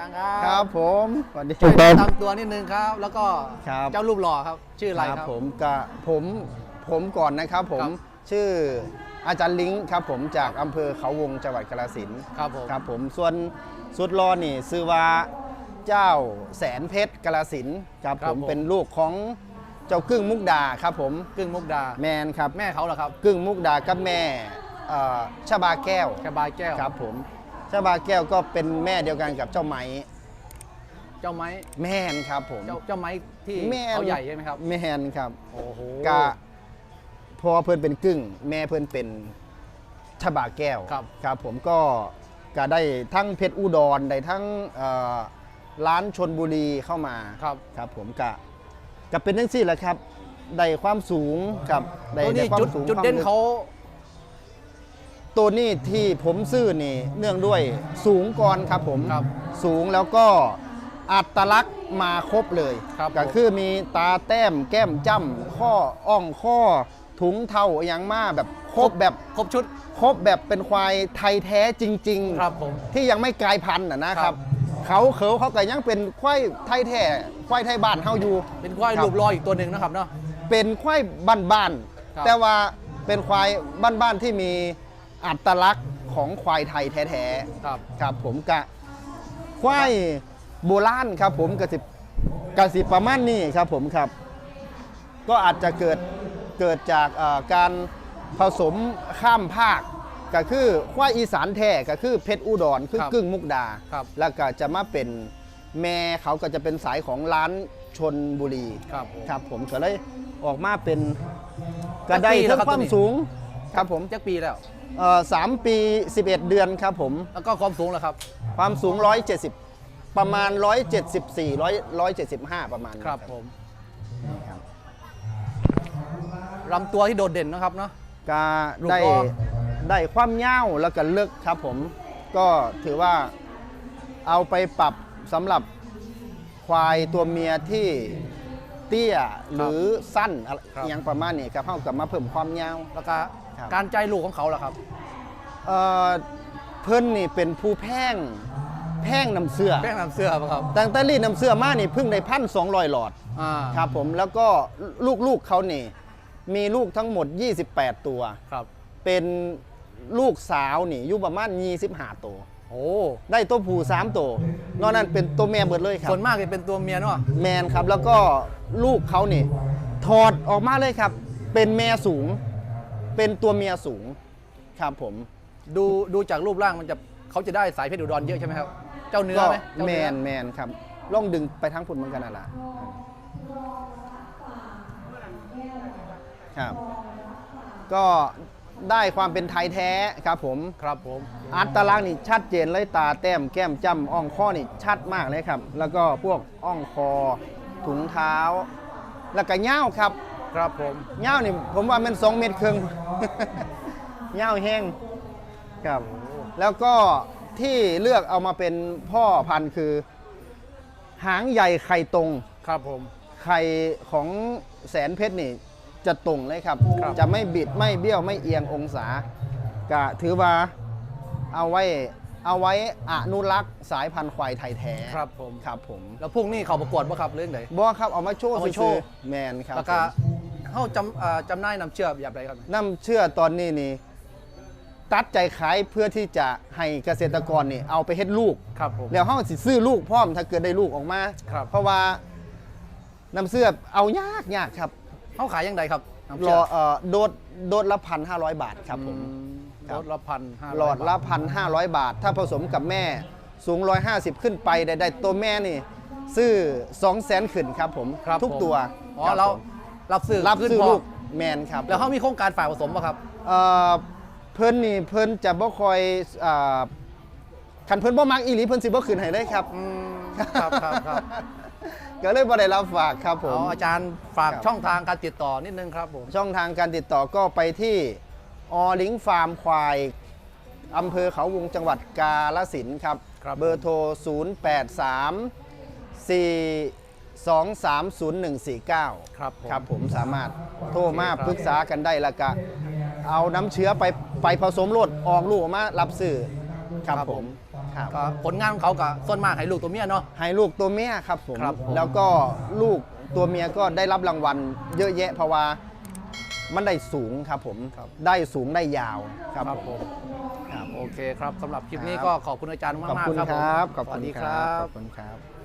จารย์ครับครับผมสวัสดีช่วยแนะนำตัวนิดนึงครับ แล้วก็ครับเจ้ารูปหล่อครับ ชื่ออะไรครับผมก็ผมผมก่อนนะครับผมครับชื่ออาจารย์ลิงค์ครับผมจากอำเภอเขาวงจังหวัดกาฬสินธุ์ครับผมครับผมส่วนสุดรอนี่ชื่อว่าเจ้าแสนเพชรกาฬสินธุ์ครับครับผมผมเป็นลูกของเจ้ากึ่งมุกดาครับผมกึ่งมุกดาแมนครับแม่เขาเหรอครับกึ่งมุกดากับแม่เอ่อชบาแก้วแค่บายแก้วครับผม ชบาแก้วก็เป็นแม่เดียวกันกับเจ้าไหมเจ้าไม้แม่นครับผม เจ้าเจ้าไม้ที่แม่น เขาใหญ่ใช่ไหมครับ แม่นครับโอ้โหกะพอเพื่อนเป็นกึ่ง แม่เพื่อนเป็นชบาแก้วครับ ครับผมก็ก็ได้ทั้งเพชรอุดรได้ทั้งเอ่อร้านชนบุรีเข้ามา ครับครับผมกะกะเป็นทั้งสี่แหละครับได้ความสูงครับได้ตัวนี้ได้ความจุดสูงจุดความเด่นลึก เขา ตัวนี้ที่ผมซื้อนี่เนื่องด้วยสูงก่อนครับผมครับสูงแล้วก็อัตลักษณ์มาครบเลยครับก็ผมคือมีตาแต้มแก้มจ้ำข้ออ่องข้อถุงเท่าอหยังมาแบบครบแบบครบชุด ครบแบบเป็นควายไทยแท้จริงครับผมที่ยังไม่กลายพันธุ์นะนะคครัรับบเขาเขาเขาก็ยังเป็นควายไทยแท้ควายไทยบ้านเฮาอยู่ เป็นควายครับรูปรอยอีกตัวหนึ่งนะครับเนาะเป็นควายบ้านครับๆแต่ว่าเป็นควายบ้านๆที่มี อัตลักษณ์ของควายไทยแท้ครับๆครับผมกะควายโบราณครับผมกะสิกะสิประมาณนี้ครับผมครับ ก็อาจจะเกิดเกิดจากเอ่อการผสมข้ามภาค ก็คือควายอีสานแท้ก็คือเพชรอุดรคือครับกึ่งมุกดา ครับ แล้วก็จะมาเป็นแม่เขาก็จะเป็นสายของร้านชนบุรี ครับผมครับผมก็เลยออกมาเป็นกระไดจักปีแล้ทั้วงครับความตัวนี้สูง ครับผม จักปีแล้ว เอ่อสามปี 11 เดือนครับผม แล้วก็ความสูงแล้วครับ ความสูง 170 ประมาณ 174 100 175 ประมาณนี้ครับผมนี่ครับลำตัวที่โดดเด่นนะครับเนาะ ก็ลูกได้ล้อ ได้ความยาวแล้วก็ลึกครับผม ก็ถือว่าเอาไปปรับสำหรับควายตัวเมียที่เตี้ยหรือสั้นอะไรครับอหยังประมาณนี้ครับเข้ากับมาเพิ่มความยาว แล้วก็ ครับ การใจลูกของเขาล่ะครับเอ่อเพิ่นนี่เป็นผู้แพร่งแพร่งน้ำเสื้อแป้งน้ำเสื้อป่ะครับตั้งแต่รีดน้ำเสื้อมานี่เพิ่งได้พันสองร้อยหลอด อ่าครับผมแล้วก็ลูกๆเขานี่ มีลูกทั้งหมด 28 ตัว ครับเป็นลูกสาวนี่อยู่ประมาณ25ตัว โอ้ได้ตัวผู้3ตัวนอกนั้นเป็นตัวแม่เบิดเลยครับส่วนมากจะเป็นตัวเมียเนาะแมนครับแล้วก็ลูกเขานี่ถอดออกมาเลยครับ เป็นแม่สูง เป็นตัวเมียสูงครับผม ดูดูจากรูปร่างมันจะเขาจะได้สายเพชรอุดรเยอะใช่ไหมครับ เจ้าเนื้อก็ไหมเจ้าแมเนื้อนแมนครับล่องดึงไปทั้งพุ่นเหมือนกันน่ะล่ะครับ ก็ได้ความเป็นไทยแท้ครับผม ครับผม อัตลักษณ์นี่ชัดเจนเลยตาแต้มแก้มจ้ำอ่องข้อนี่ชัดมากเลยครับ แล้วก็พวกอ่องคอถุงเท้า แล้วก็เง่าวครับ ครับผมเง่าวนี่ผมว่ามันสองเมตรครึ่งเง่าวแห้งครับ แล้วก็ที่เลือกเอามาเป็นพ่อพันธุ์คือ หางใหญ่ไข่ตรงครับผม ไข่ของแสนเพชรนี่จะตรงเลยครับครับ จะไม่บิดไม่เบี้ยวไม่เอียงองศา ก็ถือว่าเอาไว้เอาไว้อนุรักษ์สายพันธุ์ควายไทยแท้ครับผมครับผม แล้วพวกนี้เขาประกวดป่ะครับเรื่องไหนบอครับเอามาโชว์เอามาโชว์ซื่อๆแมนครับแล้วก็ผม เขาจำอ่าจำได้นำเชื่อแบบไรครับน้ำเชื่อตอนนี้นี่ ตัดใจขายเพื่อที่จะให้เกษตรกรนี่เอาไปเฮ็ดลูก ครับผม แล้วเฮาสิซื้อลูกพร้อมถ้าเกิดได้ลูกออกมา ครับ เพราะว่าน้ำเสื้อเอายากยากครับเขาขายยังไงครับน้ำรเชื่อเอ่อโดดโดดละพันห้าร้อยบาทครับผมอืมครับรถละพันห้าหลอดละพันห้าร้อยบาท ถ้าผสมกับแม่สูง150ขึ้นไปได้ได้ตัวแม่นี่ ซื้อ2 0 0แสนขึ้นครับผม ครับทุกผมตัวอ๋อครับเราผม รับซื้อรับขึ้นซื้อพลูกแมนครับแล้วเขามีโครงการฝากผสมป่ะครับเอ่อเพิ่นนี่เพิ่นจะบ่คอยอ่าคันเพิ่นบ่มักอีหลีเพิ่นสิบ่ขึ้นให้เลยครับอืมครับครับครับก็เลยบ่ได้รับฝากครับผมเอาอาจารย์ฝากครับช่องทางการติดต่อนิดนึงครับผมช่องทางการติดต่อก็ไปที่อลิงฟาร์มควายอำเภอเขาวงจังหวัดกาฬสินธุ์ครับครับ เบอร์โทร 0 8 3 4 2 3 0 1 4 9 ครับผม ครับผมสามารถโทรมาโอเคครับปรึกษากันได้แล้วก็เอาน้ำเชื้อไปไปผสมโลดออกลูกออกมารับสื่อครับครับผผม มครับก็ผลงานของเขากับส่วนมากให้ลูกตัวเมียเนาะ ให้ลูกตัวเมียครับผมครับผม แล้วก็ลูกตัวเมียก็ได้รับรางวัลเยอะแยะเพราะว่ามันได้สูงครับผมได้สูงได้ยาวครับผม ครับ โอเคครับสำหรับคลิปนี้ครับก็ขอบคุณอาจารย์มากขอบๆคุณครับครับผมขอบสวัคุสณดีคครัรับ บ ขอบคุณครับ